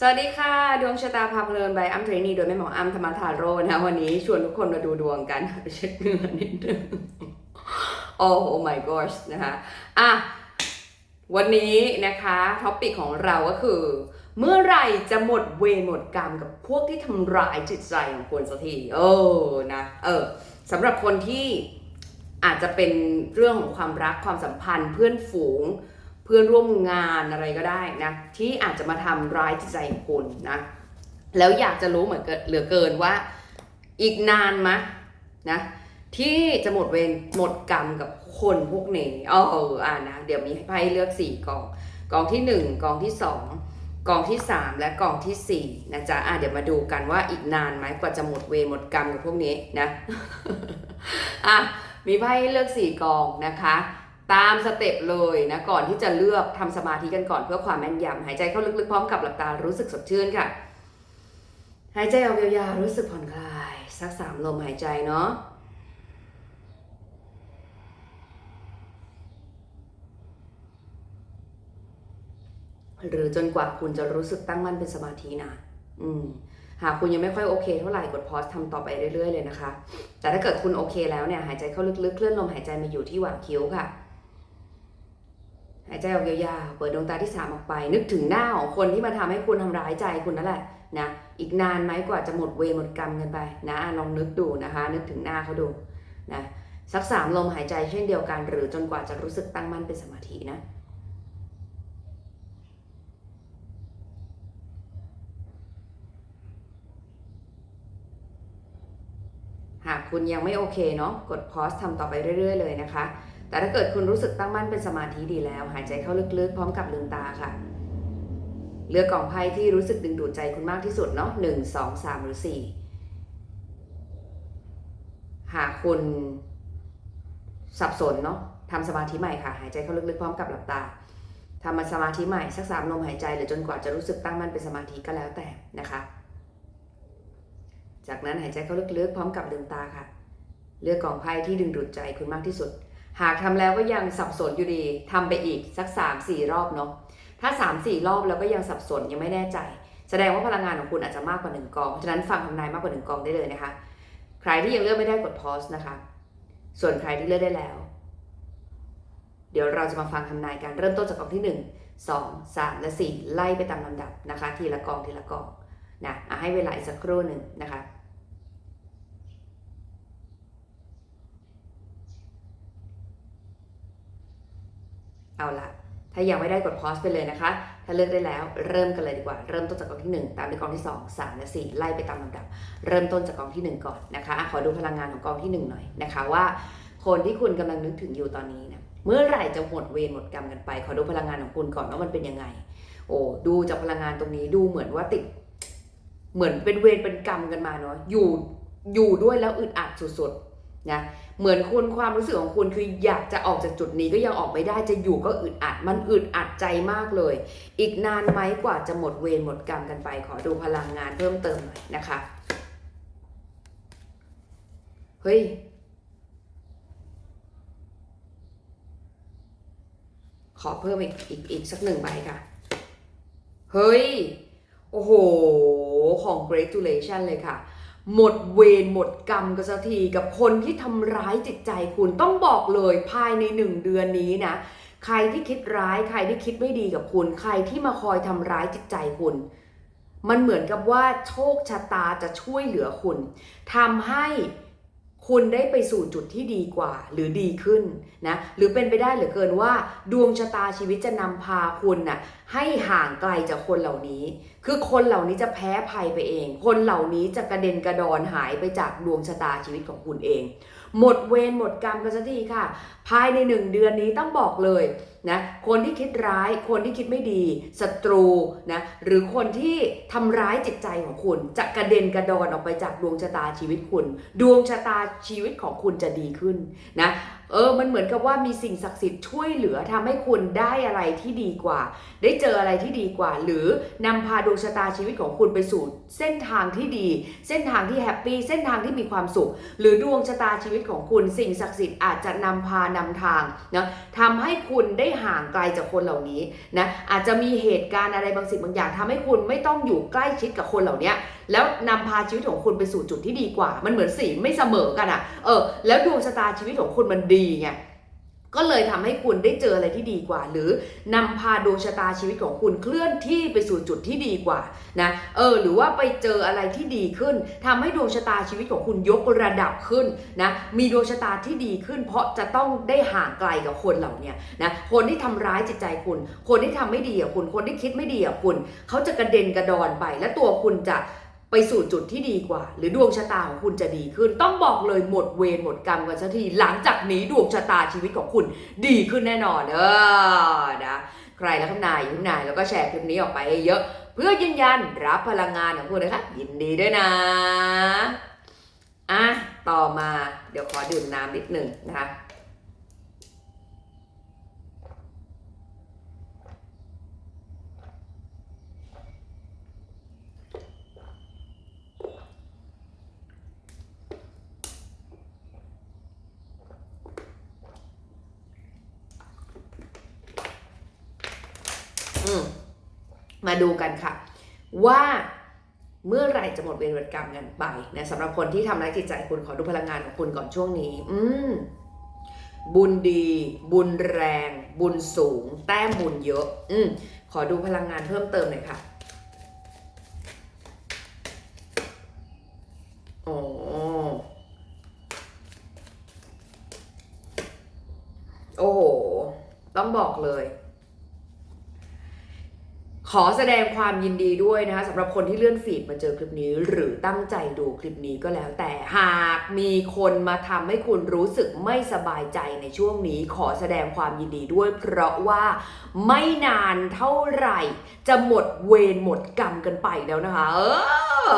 สวัสดีค่ะ ดวงชะตาพาเพลินใบอัมเทรนีโดยแม่หมออัมธรรมทาโรนะวันนี้ชวนทุกคนมาดูดวงกันเช็คเงื่อนิดนึงโอ้โห my gosh นะคะอะวันนี้นะคะท็อปิกของเราก็คือ เมื่อไหร่จะหมดเวรหมดกรรมกับพวกที่ทำร้ายจิตใจของคุณสักทีเออนะเออสำหรับคนที่อาจจะเป็นเรื่องของความรักความสัมพันธ์เพื่อนฝูง เพื่อนร่วมงานอะไรก็ได้นะที่อาจจะมาทำร้ายจิตใจของคุณนะแล้วอยากจะรู้เหมือนเหลือเกินว่าอีกนานมะนะที่จะหมดเวรหมดกรรมกับคนพวกนี้เอออ่านะเดี๋ยวมีให้ไพ่เลือกสี่กองกองที่หนึ่งกองที่สองกองที่สามและกองที่สี่นะจ๊ะอะเดี๋ยวมาดูกันว่าอีกนานไหมกว่าจะหมดเวรหมดกรรมกับพวกนี้นะอะมีไพ่ให้เลือกสี่กองนะคะ ตามสเต็ปเลยนะก่อนที่จะเลือกทำสมาธิกันก่อนเพื่อความแม่นยำหายใจเข้าลึกๆพร้อมกับหลับตารู้สึกสดชื่นค่ะ หายใจออกยาวๆรู้สึกผ่อนคลาย สักสามลมหายใจเนาะหรือจนกว่าคุณจะรู้สึกตั้งมั่นเป็นสมาธินะอืมหากคุณยังไม่ค่อยโอเคเท่าไหร่กดพอสทำต่อไปเรื่อยๆเลยนะคะ แต่ถ้าเกิดคุณโอเคแล้วเนี่ยหายใจเข้าลึกๆ เคลื่อนลมหายใจมาอยู่ที่หว่างคิ้วค่ะ หายใจออกยาวๆ เปิดดวงตาที่สามออกไป นึกถึงหน้าของคนที่มาทำให้คุณทำร้ายใจคุณนั่นแหละนะ อีกนานไหมกว่าจะหมดเวรหมดกรรมกันไปนะอะลองนึกดูนะคะ นึกถึงหน้าเขาดูนะสักสามลมหายใจเช่นเดียวกัน หรือจนกว่าจะรู้สึกตั้งมั่นเป็นสมาธินะหากคุณยังไม่โอเคเนาะกดพอสทำต่อไปเรื่อย ๆ เลยนะคะ แต่ถ้าเกิดคุณรู้สึกตั้งมั่นเป็นสมาธิดีแล้ว หายใจเข้าลึกๆ พร้อมกับลืมตาค่ะ เลือกกล่องไพ่ที่รู้สึกดึงดูดใจคุณมากที่สุดเนาะหนึ่งสองสามหรือสี่หากคุณสับสนเนาะทำสมาธิใหม่ค่ะ หายใจเข้าลึกๆ พร้อมกับหลับตาทำมาสมาธิใหม่สักสามลมหายใจหรือจนกว่าจะรู้สึกตั้งมั่นเป็นสมาธิก็แล้วแต่นะคะ จากนั้นหายใจเข้าลึกๆ พร้อมกับลืมตาค่ะ เลือกกล่องไพ่ที่ดึงดูดใจคุณมากที่สุด หากทำแล้วก็ยังสับสนอยู่ดีทำไปอีกสัก 3 4 รอบเนาะถ้า 3 4 รอบแล้วก็ยังสับสนยังไม่แน่ใจ แสดงว่าพลังงานของคุณอาจจะมากกว่า 1 กอง ฉะนั้นฟังทำนายมากกว่า 1 กองได้เลยนะคะ ใครที่ยังเลือกไม่ได้กดพอสนะคะ ส่วนใครที่เลือกได้แล้ว เดี๋ยวเราจะมาฟังทำนายกันเริ่มต้นจากกองที่ 1 2 3 และ 4 ไล่ไปตามลำดับนะคะ ทีละกองทีละกองนะอะให้เวลาอีกสักครู่หนึ่งนะคะ เอาละถ้ายังไม่ได้กดพอสไปเลยนะคะ ถ้าเลือกได้แล้วเริ่มกันเลยดีกว่า เริ่มต้นจากกองที่ 1 ตามด้วยกองที่ 2 3 และ 4 ไล่ไปตามลำดับ เริ่มต้นจากกองที่ 1 ก่อนนะคะขอดูพลังงานของกองที่ 1 หน่อยนะคะว่า คนที่คุณกำลังนึกถึงอยู่ตอนนี้นะเมื่อไหร่จะหมดเวรหมดกรรมกันไป ขอดูพลังงานของคุณก่อนว่ามันเป็นยังไง โอ้ดูจากพลังงานตรงนี้ดูเหมือนว่าติด เหมือนเป็นเวรเป็นกรรมกันมาเนาะอยู่อยู่ด้วยแล้วอึดอัดสุดๆนะ เหมือนคุณความรู้สึกของคุณคืออยากจะออกจากจุดนี้ก็ยังออกไม่ได้จะอยู่ก็อึดอัด มันอึดอัดใจมากเลย อีกนานไหมกว่าจะหมดเวรหมดกรรมกันไป ขอดูพลังงานเพิ่มเติมหน่อยนะคะเฮ้ยขอเพิ่มอีกอีกอีกสักหนึ่งใบค่ะ เฮ้ย โอ้โห ของ gratulation เลยค่ะ หมดเวรหมดกรรมกันสักทีกับคนที่ทำร้ายจิตใจคุณต้องบอกเลยภายในหนึ่งเดือนนี้นะ ใครที่คิดร้ายใครที่คิดไม่ดีกับคุณ ใครที่มาคอยทำร้ายจิตใจคุณ มันเหมือนกับว่าโชคชะตาจะช่วยเหลือคุณทำให้ คุณได้ไปสู่จุดที่ดีกว่าหรือดีขึ้นนะหรือเป็นไปได้เหลือเกินว่า ดวงชะตาชีวิตจะนำพาคุณน่ะให้ห่างไกลจากคนเหล่านี้ คือคนเหล่านี้จะแพ้ภัยไปเอง คนเหล่านี้จะกระเด็นกระดอนหายไปจากดวงชะตาชีวิตของคุณเอง หมดเวรหมดกรรมกันสักทีค่ะ ภายในหนึ่งเดือนนี้ต้องบอกเลยนะคนที่คิดร้ายคนที่คิดไม่ดีศัตรูนะหรือคนที่ทำร้ายจิตใจของคุณ จะกระเด็นกระดอนออกไปจากดวงชะตาชีวิตคุณ ดวงชะตาชีวิตของคุณจะดีขึ้นนะ เออ มันเหมือนกับว่ามีสิ่งศักดิ์สิทธิ์ช่วยเหลือทำให้คุณได้อะไรที่ดีกว่า ได้เจออะไรที่ดีกว่า หรือนำพาดวงชะตาชีวิตของคุณไปสู่เส้นทางที่ดี เส้นทางที่แฮปปี้เส้นทางที่มีความสุข หรือดวงชะตาชีวิตของคุณ สิ่งศักดิ์สิทธิ์อาจจะนำพานำทางนะทำให้คุณได้ห่างไกลจากคนเหล่านี้นะอาจจะมีเหตุการณ์อะไรบางสิ่งบางอย่างทำให้คุณไม่ต้องอยู่ใกล้ชิดกับคนเหล่านี้แล้วนำพาชีวิตของคุณไปสู่จุดที่ดีกว่า มันเหมือนสีไม่เสมอกันอะเออแล้วดวงชะตาชีวิตของคุณมันดีไงก็เลยทำให้คุณได้เจออะไรที่ดีกว่า หรือนำพาดวงชะตาชีวิตของคุณเคลื่อนที่ไปสู่จุดที่ดีกว่านะเออหรือว่าไปเจออะไรที่ดีขึ้นทำให้ดวงชะตาชีวิตของคุณยกระดับขึ้นนะมีดวงชะตาที่ดีขึ้น เพราะจะต้องได้ห่างไกลกับคนเหล่านี้นะคนที่ทำร้ายจิตใจคุณ คนที่ทำไม่ดีกับคุณคนที่คิดไม่ดีกับคุณ เขาจะกระเด็นกระดอนไปและตัวคุณจะ สู่จุดที่ดีกว่า หรือดวงชะตาของคุณจะดีขึ้น ต้องบอกเลยหมดเวรหมดกรรมกันสักทีหลังจากนี้ดวงชะตาชีวิตของคุณดีขึ้นแน่นอนเออนะใครแล้วข้างในอยู่ข้างในแล้วก็แชร์คลิปนี้ออกไปเยอะ เพื่อยืนยันรับพลังงานของคุณนะคะยินดีด้วยนะอะต่อมาเดี๋ยวขอดื่มน้ำนิดหนึ่งนะคะ มาดูกันค่ะ ว่าเมื่อไรจะหมดเวรหมดกรรมกันไปนะสำหรับคนที่ทำร้ายจิตใจคุณขอดูพลังงานของคุณก่อนช่วงนี้ อืมบุญดี บุญแรง บุญสูง แต้มบุญเยอะ อืมขอดูพลังงานเพิ่มเติมหน่อยค่ะโอ้โอ้โห ต้องบอกเลย ขอแสดงความยินดีด้วยนะคะสำหรับคนที่เลื่อนฟีดมาเจอคลิปนี้ หรือตั้งใจดูคลิปนี้ก็แล้ว แต่หากมีคนมาทำให้คุณรู้สึกไม่สบายใจในช่วงนี้ ขอแสดงความยินดีด้วย เพราะว่าไม่นานเท่าไหร่ จะหมดเวรหมดกรรมกันไปแล้วนะคะ เออ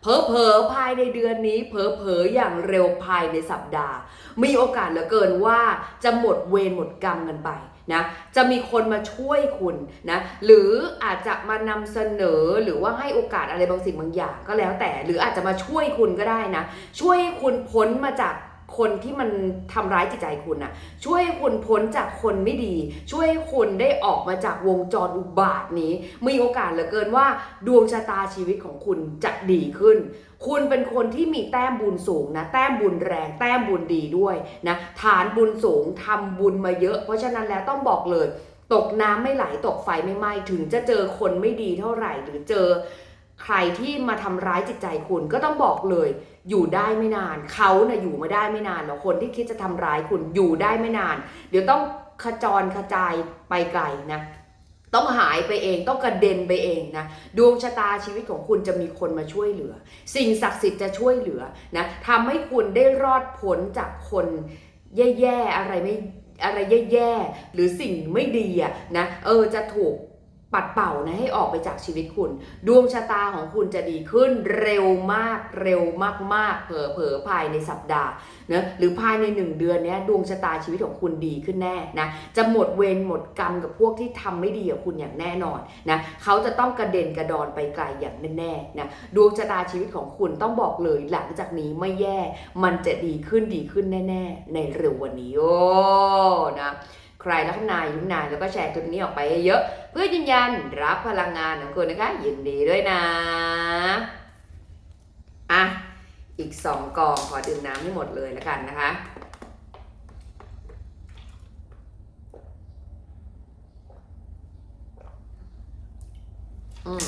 เพอเพอๆภายในเดือนนี้เพอเพอๆอย่างเร็วภายในสัปดาห์ มีโอกาสเหลือเกินว่าจะหมดเวรหมดกรรมกันไป นะจะมีคนมาช่วยคุณนะหรืออาจจะมานำเสนอหรือว่าให้โอกาสอะไรบางสิ่งบางอย่างก็แล้วแต่ หรืออาจจะมาช่วยคุณก็ได้นะ ช่วยให้คุณพ้นมาจาก คนที่มันทำร้ายจิตใจคุณนะช่วยให้คุณพ้นจากคนไม่ดี ช่วยให้คุณได้ออกมาจากวงจรอุบาทนี้ มีโอกาสเหลือเกินว่า ดวงชะตาชีวิตของคุณจะดีขึ้น คุณเป็นคนที่มีแต้มบุญสูงนะ แต้มบุญแรง แต้มบุญดีด้วยนะ ฐานบุญสูงทำบุญมาเยอะ เพราะฉะนั้นแล้วต้องบอกเลย ตกน้ำไม่ไหลตกไฟไม่ไหม้ถึงจะเจอคนไม่ดีเท่าไหร่หรือเจอ ใครที่มาทำร้ายจิตใจคุณก็ต้องบอกเลย อยู่ได้ไม่นานเขาเนะ่ะอยู่มาได้ไม่นานหรอกคนที่คิดจะทำร้ายคุณอยู่ได้ไม่นาน เดี๋ยวต้องขจรขจายไปไกลนะต้องหายไปเองต้องกระเด็นไปเองนะดวงชะตาชีวิตของคุณจะมีคนมาช่วยเหลือ สิ่งศักดิ์สิทธิ์จะช่วยเหลือนะทำให้คุณได้รอดพ้นจากคนแย่ๆอะไรไม่อะไรแย่ๆหรือสิ่งไม่ดีอะนะเออจะถูก ปัดเป่านะให้ออกไปจากชีวิตคุณ ดวงชะตาของคุณจะดีขึ้นเร็วมากเร็วมากๆเผลอภายในสัปดาห์นะหรือภายในหนึ่งเดือนเนี้ยดวงชะตาชีวิตของคุณดีขึ้นแน่นะจะหมดเวรหมดกรรมกับพวกที่ทำไม่ดีกับคุณอย่างแน่นอนนะเขาจะต้องกระเด็นกระดอนไปไกลอย่างแน่ๆนะดวงชะตาชีวิตของคุณต้องบอกเลยหลังจากนี้ไม่แย่ มันจะดีขึ้นดีขึ้นแน่ ๆ ในเร็ววันนี้โอ้นะ ใครรักนายยุ่งนายแล้วก็แชร์คลิปนี้ออกไปเยอะๆเพื่อยืนยันรับพลังงานของคุณนะคะ ยินดีด้วยนะอะอีกสองกองขอดื่มน้ำให้หมดเลยแล้วกันนะคะอืม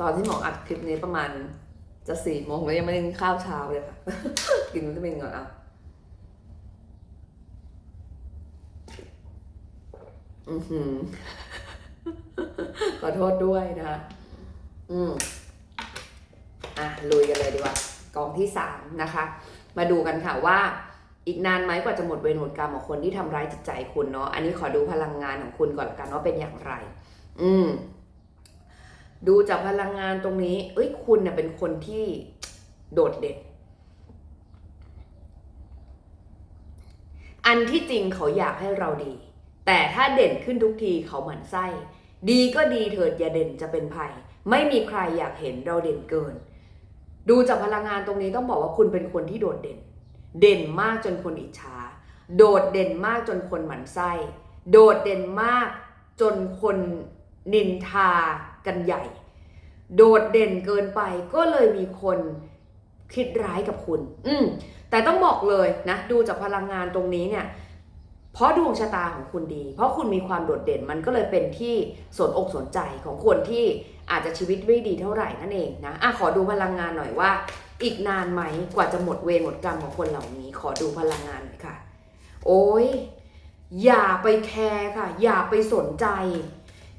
ตอนที่หมออัดคลิปนี้ประมาณ จะสี่โมงแล้วยังไม่ได้กินข้าวเช้าเลยค่ะ กินวิตามินก่อนอะอือหือขอโทษด้วยนะคะอืมอะลุยกันเลยดีกว่ากองที่สามนะคะ มาดูกันค่ะว่าอีกนานไหมกว่าจะหมดเวรหมดกรรมของคนที่ทำร้ายจิตใจคุณเนาะอันนี้ขอดูพลังงานของคุณก่อนละกันว่าเป็นอย่างไร อืม ดูจากพลังงานตรงนี้ เอ้ยคุณเน่ยเป็นคนที่โดดเด่น อันที่จริงเขาอยากให้เราดี แต่ถ้าเด่นขึ้นทุกทีเขาหมั่นไส้ ดีก็ดีเถิดอย่าเด่นจะเป็นภัย ไม่มีใครอยากเห็นเราเด่นเกิน ดูจากพลังงานตรงนี้ต้องบอกว่าคุณเป็นคนที่โดดเด่น เด่นมากจนคนอิจฉา โดดเด่นมากจนคนหมั่นไส้ โดดเด่นมากจนคน นินทากันใหญ่ โดดเด่นเกินไปก็เลยมีคนคิดร้ายกับคุณ อืมแต่ต้องบอกเลยนะ ดูจากพลังงานตรงนี้เนี่ยเพราะดวงชะตาของคุณดี เพราะคุณมีความโดดเด่นมันก็เลยเป็นที่สนอกสนใจของคนที่อาจจะชีวิตไม่ดีเท่าไหร่นั่นเองนะอะขอดูพลังงานหน่อยว่า อีกนานไหมกว่าจะหมดเวรหมดกรรมของคนเหล่านี้ ขอดูพลังงานหน่อยค่ะ โอ้ยอย่าไปแคร์ค่ะ อย่าไปสนใจ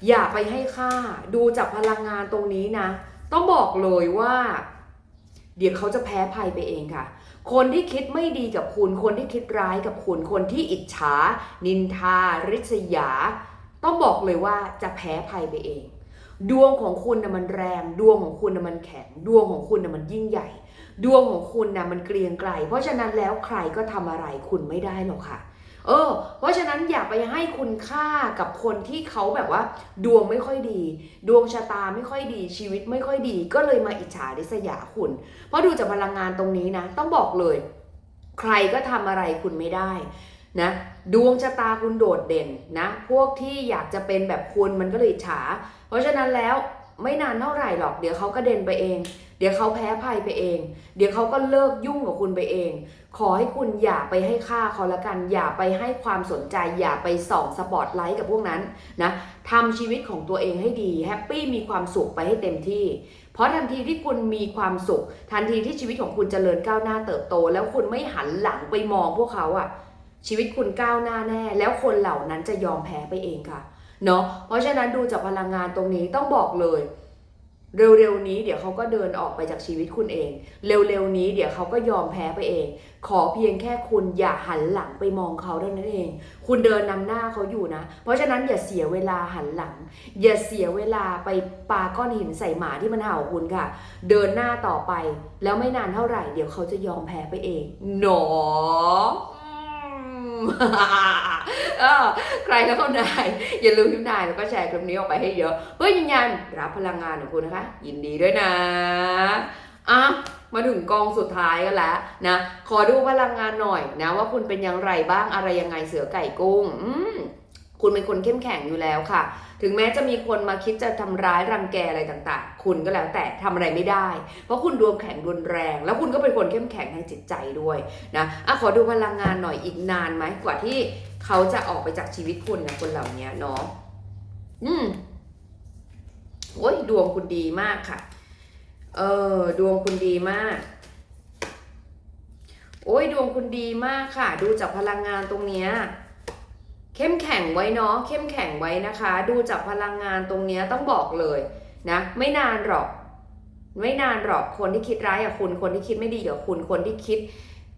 อย่าไปให้ค่าดูจากพลังงานตรงนี้นะ ต้องบอกเลยว่า เดี๋ยวเขาจะแพ้ภัยไปเองค่ะ คนที่คิดไม่ดีกับคุณ คนที่คิดร้ายกับคุณ คนที่อิจฉา นินทา ริษยา ต้องบอกเลยว่าจะแพ้ภัยไปเอง ดวงของคุณนะมันแรง ดวงของคุณนะมันแข็ง ดวงของคุณนะมันยิ่งใหญ่ ดวงของคุณนะมันเกรียงไกรเพราะฉะนั้นแล้วใครก็ทำอะไรคุณไม่ได้หรอกค่ะ เออ เพราะฉะนั้นอย่าไปให้คุณค่ากับคนที่เขาแบบว่า ดวงไม่ค่อยดี ดวงชะตาไม่ค่อยดี ชีวิตไม่ค่อยดี ก็เลยมาอิจฉาริษยาคุณ เพราะดูจากพลังงานตรงนี้นะ ต้องบอกเลย ใครก็ทำอะไรคุณไม่ได้นะดวงชะตาคุณโดดเด่นนะ พวกที่อยากจะเป็นแบบคุณมันก็เลยอิจฉา เพราะฉะนั้นแล้ว ไม่นานเท่าไหร่หรอก เดี๋ยวเขาก็เด่นไปเอง เดี๋ยวเขาแพ้ภัยไปเอง เดี๋ยวเขาก็เลิกยุ่งกับคุณไปเอง ขอให้คุณอย่าไปให้ค่าเขาละกัน อย่าไปให้ความสนใจ อย่าไปส่องสปอตไลท์กับพวกนั้นนะทำชีวิตของตัวเองให้ดี แฮปปี้มีความสุขไปให้เต็มที่ เพราะทันทีที่คุณมีความสุข ทันทีที่ชีวิตของคุณเจริญก้าวหน้าเติบโต แล้วคุณไม่หันหลังไปมองพวกเขาอะชีวิตคุณก้าวหน้าแน่ แล้วคนเหล่านั้นจะยอมแพ้ไปเองค่ะ เนาะเพราะฉะนั้นดูจากพลังงานตรงนี้ต้องบอกเลย เร็วๆนี้เดี๋ยวเขาก็เดินออกไปจากชีวิตคุณเอง เร็วๆนี้เดี๋ยวเขาก็ยอมแพ้ไปเอง ขอเพียงแค่คุณอย่าหันหลังไปมองเขาเท่านั้นเอง คุณเดินนำหน้าเขาอยู่นะ เพราะฉะนั้นอย่าเสียเวลาหันหลัง อย่าเสียเวลาไปปาก้อนหินใส่หมาที่มันเห่าคุณค่ะ เดินหน้าต่อไป แล้วไม่นานเท่าไหร่ เดี๋ยวเขาจะยอมแพ้ไปเองหนอ ใครเข้าได้อย่าลืมพิมพ์นายแล้วก็แชร์คลิปนี้ออกไปให้เยอะเพื่อยืนยันรับพลังงานของคุณนะคะ ยินดีด้วยนะอะมาถึงกองสุดท้ายกันแล้วนะ ขอดูพลังงานหน่อยนะ ว่าคุณเป็นอย่างไรบ้างอะไรยังไงเสือไก่กุ้ง อืม คุณเป็นคนเข้มแข็งอยู่แล้วค่ะ ถึงแม้จะมีคนมาคิดจะทำร้ายรังแกอะไรต่างๆ คุณก็แล้วแต่ทำอะไรไม่ได้ เพราะคุณดวงแข็งรุนแรง แล้วคุณก็เป็นคนเข้มแข็งทางจิตใจด้วยนะอะขอดูพลังงานหน่อยอีกนานไหมกว่าที่เขาจะออกไปจากชีวิตคุณนะคนเหล่านี้เนาะอืมโอ้ยดวงคุณดีมากค่ะ เออดวงคุณดีมาก โอ้ยดวงคุณดีมากค่ะ ดูจากพลังงานตรงเนี้ย เข้มแข็งไว้เนาะเข้มแข็งไว้นะคะ ดูจากพลังงานตรงนี้ต้องบอกเลยนะไม่นานหรอก ไม่นานหรอกคนที่คิดร้ายกับคุณ คนที่คิดไม่ดีกับคุณ คนที่คิด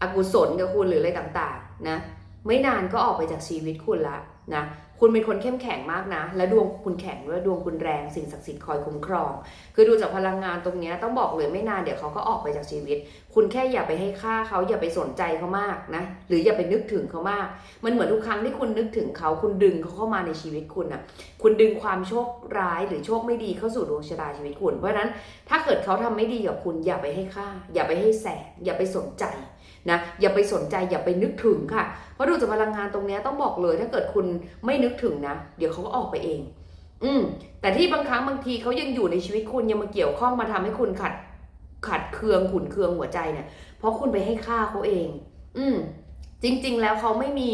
อกุศลกับคุณหรืออะไรต่างๆนะไม่นานก็ออกไปจากชีวิตคุณละนะ คุณเป็นคนเข้มแข็งมากนะ และดวงคุณแข็งด้วยดวงคุณแรงสิ่งศักดิ์สิทธิ์คอยคุ้มครอง คือดูจากพลังงานตรงนี้ต้องบอกเลยไม่นานเดี๋ยวเขาก็ออกไปจากชีวิต คุณแค่อย่าไปให้ค่าเขาอย่าไปสนใจเขามากนะ หรืออย่าไปนึกถึงเขามาก มันเหมือนทุกครั้งที่คุณนึกถึงเขาคุณดึงเขาเข้ามาในชีวิตคุณอะ คุณดึงความโชคร้ายหรือโชคไม่ดีเข้าสู่ดวงชะตาชีวิตคุณ เพราะฉะนั้นถ้าเกิดเขาทำไม่ดีกับคุณอย่าไปให้ค่า อย่าไปให้แสงอย่าไปสนใจ นะอย่าไปสนใจอย่าไปนึกถึงค่ะ เพราะดูจากพลังงานตรงนี้ต้องบอกเลยถ้าเกิดคุณไม่นึกถึงนะ เดี๋ยวเขาก็ออกไปเอง อืมแต่ที่บางครั้งบางทีเขายังอยู่ในชีวิตคุณยังมาเกี่ยวข้องมาทำให้คุณขัดขัดเคืองขุนเคืองหัวใจเนี่ยเพราะคุณไปให้ค่าเขาเอง อืมจริง ๆ แล้วเขาไม่มี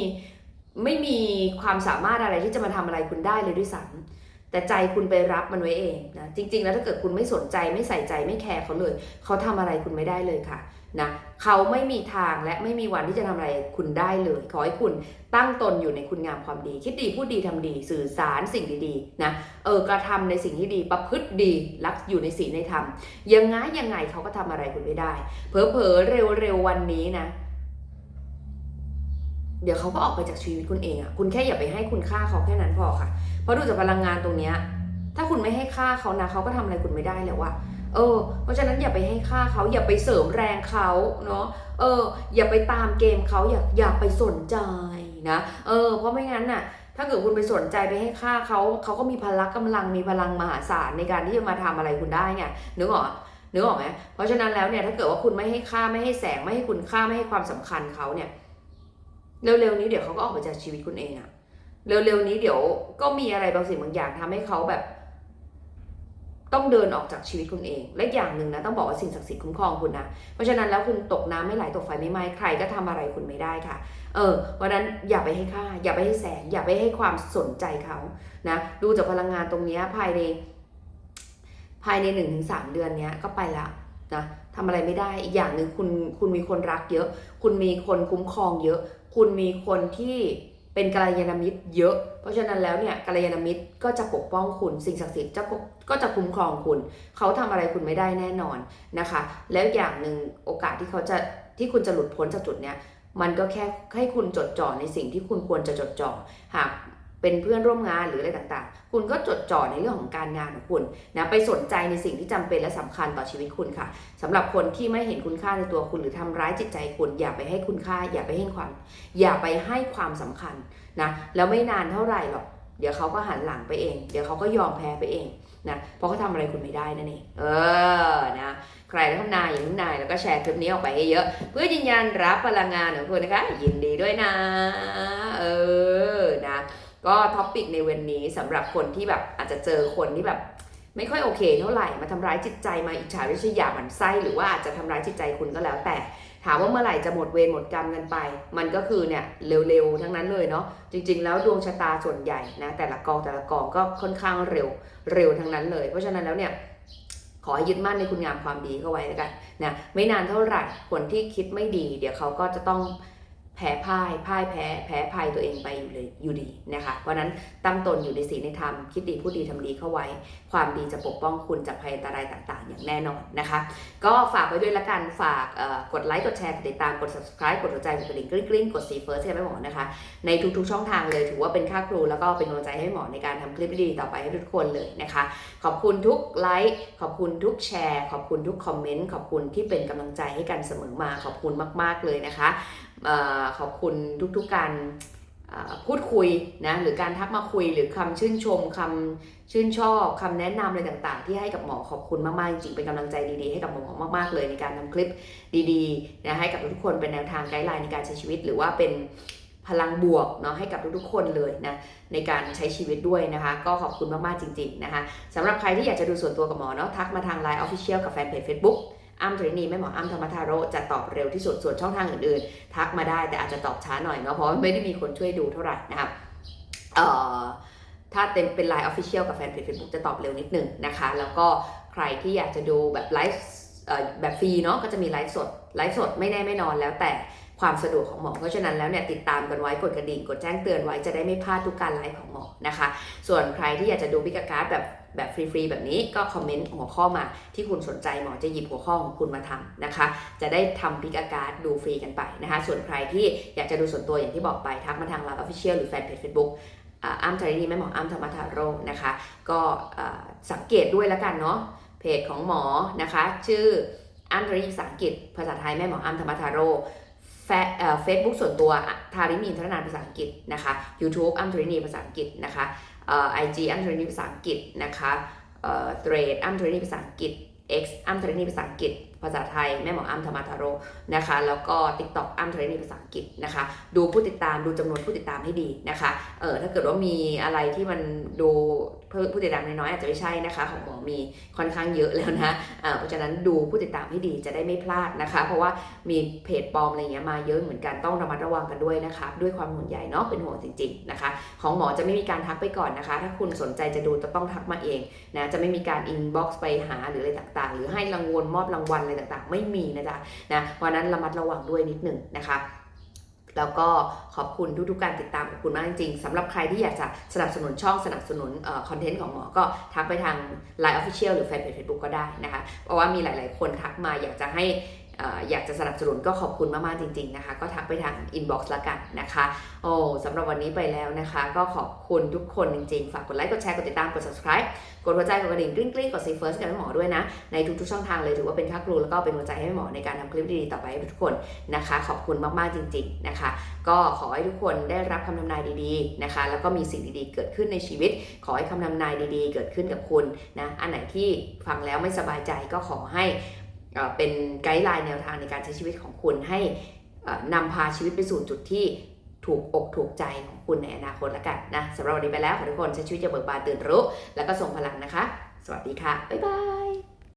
ไม่มีความสามารถอะไรที่จะมาทำอะไรคุณได้เลยด้วยซ้ำแต่ใจคุณไปรับมันไว้เองนะจริง ๆ แล้วถ้าเกิดคุณไม่สนใจไม่ใส่ใจไม่แคร์เขาเลยเขาทำอะไรคุณไม่ได้เลยค่ะ นะเขาไม่มีทางและไม่มีวันที่จะทำอะไรคุณได้เลย ขอให้คุณตั้งตนอยู่ในคุณงามความดี คิดดีพูดดีทำดี สื่อสารสิ่งดีๆนะเออกระทำในสิ่งที่ดีประพฤติดีรักอยู่ในศีลในธรรมยังไงยังไงเขาก็ทำอะไรคุณไม่ได้ เผลอๆเร็วๆวันนี้นะเดี๋ยวเขาก็ออกไปจากชีวิตคุณเองอะ่ะ คุณแค่อย่าไปให้คุณค่าเขาแค่นั้นพอค่ะ เพราะดูจากพลังงานตรงเนี้ย ถ้าคุณไม่ให้ค่าเขานะเขาก็ทำอะไรคุณไม่ได้แล้วว่า เออ เพราะฉะนั้นอย่าไปให้ค่าเขาอย่าไปเสริมแรงเขาเนาะเออ อย่าไปตามเกมเขาอย่าอย่าไปสนใจนะเออ เพราะไม่งั้นน่ะถ้าเกิดคุณไปสนใจไปให้ค่าเขาเขาก็มีพละกำลังมีพลังมหาศาลในการที่จะมาทำอะไรคุณได้ไงนึกออกนึกออกไหมเพราะฉะนั้นแล้วเนี่ยถ้าเกิดว่าคุณไม่ให้ค่าไม่ให้แสงไม่ให้คุณค่าไม่ให้ความสำคัญเขาเนี่ยเร็วๆนี้เดี๋ยวเขาก็ออกไปจากชีวิตคุณเองอะเร็วๆนี้เดี๋ยวก็มีอะไรบางสิ่งบางอย่างทำให้เขาแบบ ต้องเดินออกจากชีวิตคุณเอง และอย่างหนึ่งนะต้องบอกว่าสิ่งศักดิ์สิทธิ์คุ้มครองคุณนะ เพราะฉะนั้นแล้วคุณตกน้ำไม่ไหลตกไฟไม่ไหม้ใครก็ทำอะไรคุณไม่ได้ค่ะ เออเพราะฉะนั้นอย่าไปให้ค่า อย่าไปให้แสง อย่าไปให้ความสนใจเขานะดูจากพลังงานตรงนี้ภายในภายในหนึ่งถึงสามเดือนเนี้ยก็ไปละนะทำอะไรไม่ได้อีกอย่างหนึ่งคุณคุณมีคนรักเยอะ คุณมีคนคุ้มครองเยอะ คุณมีคนที่ เป็นกัลยาณมิตรเยอะ เพราะฉะนั้นแล้วเนี่ยกัลยาณมิตรก็จะปกป้องคุณสิ่งศักดิ์สิทธิ์จะก็จะคุ้มครองคุณ เขาทำอะไรคุณไม่ได้แน่นอนนะคะ แล้วอย่างหนึ่งโอกาสที่เขาจะที่คุณจะหลุดพ้นจากจุดเนี้ยมันก็แค่ให้คุณจดจ่อในสิ่งที่คุณควรจะจดจ่อหาก เป็นเพื่อนร่วมงานหรืออะไรต่างๆ คุณก็จดจ่อในเรื่องของการงานของคุณนะไปสนใจในสิ่งที่จำเป็นและสำคัญต่อชีวิตคุณค่ะสำหรับคนที่ไม่เห็นคุณค่าในตัวคุณหรือทำร้ายจิตใจคุณ อย่าไปให้คุณค่า อย่าไปให้ความ อย่าไปให้ความสำคัญนะแล้วไม่นานเท่าไหร่หรอกเดี๋ยวเขาก็หันหลังไปเอง เดี๋ยวเขาก็ยอมแพ้ไปเองนะเพราะเขาทำอะไรคุณไม่ได้นั่นเองเออนะใครทำนายอย่างนายแล้วก็แชร์คลิปนี้ออกไปให้เยอะ เพื่อยืนยันรับพลังงานของคุณนะคะ ยินดีด้วยนะ เออนะ ก็ท็อปปิกในวันนี้สำหรับคนที่แบบอาจจะเจอคนที่แบบ ไม่ค่อยโอเคเท่าไหร่มาทำร้ายจิตใจมาอิจฉาริษยาหมันไส้หรือว่าอาจจะทำร้ายจิตใจคุณก็แล้ว แต่ถามว่าเมื่อไหร่จะหมดเวรหมดกรรมกันไป มันก็คือเนี่ยเร็วๆทั้งนั้นเลยเนาะจริง ๆ แล้วดวงชะตาส่วนใหญ่นะแต่ละกองแต่ละกองก็ค่อนข้างเร็วเร็วทั้งนั้นเลย เพราะฉะนั้นแล้วเนี่ยขอให้ยึดมั่นในคุณงามความดีเข้าไว้แล้วกันนะไม่นานเท่าไหร่คนที่คิดไม่ดี เดี๋ยวเขาก็จะต้อง แพ้พ่ายพ่ายแพ้แพ้ภัยตัวเองไปอยู่เลยอยู่ดีนะคะเพราะนั้นตั้งตนอยู่ในศีลในธรรมคิดดีพูดดีทำดีเข้าไว้ ความดีจะปกป้องคุณจากภัยอันตรายต่างๆ อย่างแน่นอนนะคะ ก็ฝากไว้ด้วยละกันฝากกดไลค์กดแชร์กดติดตามกด subscribe กดหัวใจกดกระดิ่งกริ๊งกริ๊งกดสีเฟิร์สให้แม่หมอนะคะในทุกๆช่องทางเลยถือว่าเป็นค่าครูแล้วก็เป็นกำลังใจให้หมอในการทำคลิปดีๆต่อไปให้ทุกคนเลยนะคะ ขอบคุณทุกไลค์ขอบคุณทุกแชร์ ขอบคุณทุกคอมเมนต์ขอบคุณที่เป็นกำลังใจให้กันเสมอมาขอบคุณมาก ๆเลยนะคะ ขอบคุณทุกๆการพูดคุยนะหรือการทักมาคุยหรือคำชื่นชมคำชื่นชอบคำแนะนำอะไรต่างๆ ที่ให้กับหมอขอบคุณมากๆจริงๆเป็นกำลังใจดีๆให้กับหมอมากๆเลยในการทำคลิปดีๆนะให้กับทุกๆคนเป็นแนวทางไกด์ไลน์ในการใช้ชีวิต หรือว่าเป็นพลังบวกเนาะให้กับทุกๆคนเลยนะในการใช้ชีวิตด้วยนะคะ ก็ขอบคุณมากๆจริง ๆนะคะสำหรับใครที่อยากจะดูส่วนตัวกับหมอเนาะทักมาทาง Line Official กับแฟนเพจ Facebook อ้ำทรินีแม่หมออ้ำธรรมทาโรจะตอบเร็วที่สุดส่วนช่องทางอื่นๆ ทักมาได้แต่อาจจะตอบช้าหน่อยเนาะเพราะไม่ได้มีคนช่วยดูเท่าไหร่นะครับเอ่อถ้าเต็มเป็น Line Official กับแฟนเพจ Facebook จะตอบเร็วนิดหนึ่งนะคะ แล้วก็ใครที่อยากจะดูแบบไลฟ์เอ่อแบบฟรีเนาะก็จะมีไลฟ์สดไลฟ์สดไม่แน่ไม่นอนแล้วแต่ความสะดวกของหมอ เพราะฉะนั้นแล้วเนี่ยติดตามกันไว้กดกระดิ่งกดแจ้งเตือนไว้จะได้ไม่พลาดทุกการไลฟ์ของหมอนะคะ ส่วนใครที่อยากจะดูพิกาการ์ดแบบ แบบฟรี ๆ แบบนี้ก็คอมเมนต์หัวข้อมาที่คุณสนใจหมอจะหยิบหัวข้อของคุณมาทำนะคะ จะได้ทำพิกาการ์ดดูฟรีกันไปนะคะ ส่วนใครที่อยากจะดูส่วนตัวอย่างที่บอกไป ทักมาทางไลน์ออฟฟิเชียลหรือแฟนเพจ Facebook อ่าอ้ำจารีนีแม่หมออ้ำธรรมทาโรนะคะ ก็สังเกตด้วยแล้วกันเนาะเพจของหมอนะคะ ชื่ออ้ำจารีนีภาษาอังกฤษภาษาไทยแม่หมออ้ำธรรมทาโรเฟซบุ๊กส่วนตัวทารินีพัฒนานภาษาอังกฤษนะคะ YouTube อัมทรินีภาษาอังกฤษนะคะ ไอจีอัมทรินีภาษาอังกฤษนะคะเทรดอัมทรินีภาษาอังกฤษ X อัมทรินีภาษาอังกฤษ ภาษาไทยแม่หมออัมธรรมทาโรนะคะ แล้วก็ TikTok อัมทรินีภาษาอังกฤษนะคะ ดูผู้ติดตามดูจำนวนผู้ติดตามให้ดีนะคะเออถ้าเกิดว่ามีอะไรที่มันดูผู้ติดตามน้อยๆอาจจะไม่ใช่นะคะ ของหมอมีค่อนข้างเยอะแล้วนะเพราะฉะนั้นดูผู้ติดตามให้ดีจะได้ไม่พลาดนะคะ เพราะว่ามีเพจปลอมอะไรเงี้ยมาเยอะเหมือนกันต้องระมัดระวังกันด้วยนะคะ ด้วยความห่วงใยเนาะเป็นห่วงจริงๆนะคะ ของหมอจะไม่มีการทักไปก่อนนะคะ ถ้าคุณสนใจจะดูจะต้องทักมาเองนะจะไม่มีการอินบ็อกซ์ไปหาหรืออะไรต่างๆ หรือให้รางวัลมอบรางวัลอะไรต่างๆ ไม่มีนะจ๊ะนะเพราะนั้นระมัดระวังด้วยนิดหนึ่งนะคะแล้วก็ขอบคุณทุกๆการติดตามขอบคุณมากจริงๆสำหรับใครที่อยากจะสนับสนุนช่องสนับสนุนคอนเทนต์ของหมอ ก็ทักไปทาง Line Official หรือแฟนเพจ Facebook ก็ได้นะคะ เพราะว่ามีหลายๆคนทักมาอยากจะให้ อยากจะสนับสนุนก็ขอบคุณมากๆจริง ๆนะคะ ก็ทักไปทางอินบ็อกซ์ละกันนะคะโอ้สำหรับวันนี้ไปแล้วนะคะ ก็ขอบคุณทุกคนจริงๆ ฝากกดไลค์กดแชร์กดติดตามกด subscribe กดหัวใจกดกระดิ่งกริ๊งกริ๊งกดซีเฟิร์สกับแม่หมอด้วยนะ ในทุกๆช่องทางเลยถือว่าเป็นค่าครูแล้วก็เป็นหัวใจให้แม่หมอในการทำคลิปดีๆต่อไปให้ทุกคนนะคะ ขอบคุณมากๆจริง ๆนะคะ ก็ขอให้ทุกคนได้รับคำทำนายดีๆนะคะ แล้วก็มีสิ่งดีๆ เกิดขึ้นในชีวิต ขอให้คำทำนายดีๆ เกิดขึ้นกับคุณนะอันไหนที่ฟังแล้วไม่สบายใจก็ขอให้ เป็นไกด์ไลน์แนวทางในการใช้ชีวิตของคุณให้นำพาชีวิตไปสู่จุดที่ถูกอกถูกใจของคุณในอนาคตแล้วกันนะสำหรับวันนี้ไปแล้วขอทุกคนใช้ชีวิตอย่างเบิกบานตื่นรู้ แล้วก็ส่งพลังนะคะ สวัสดีค่ะ บ๊ายบาย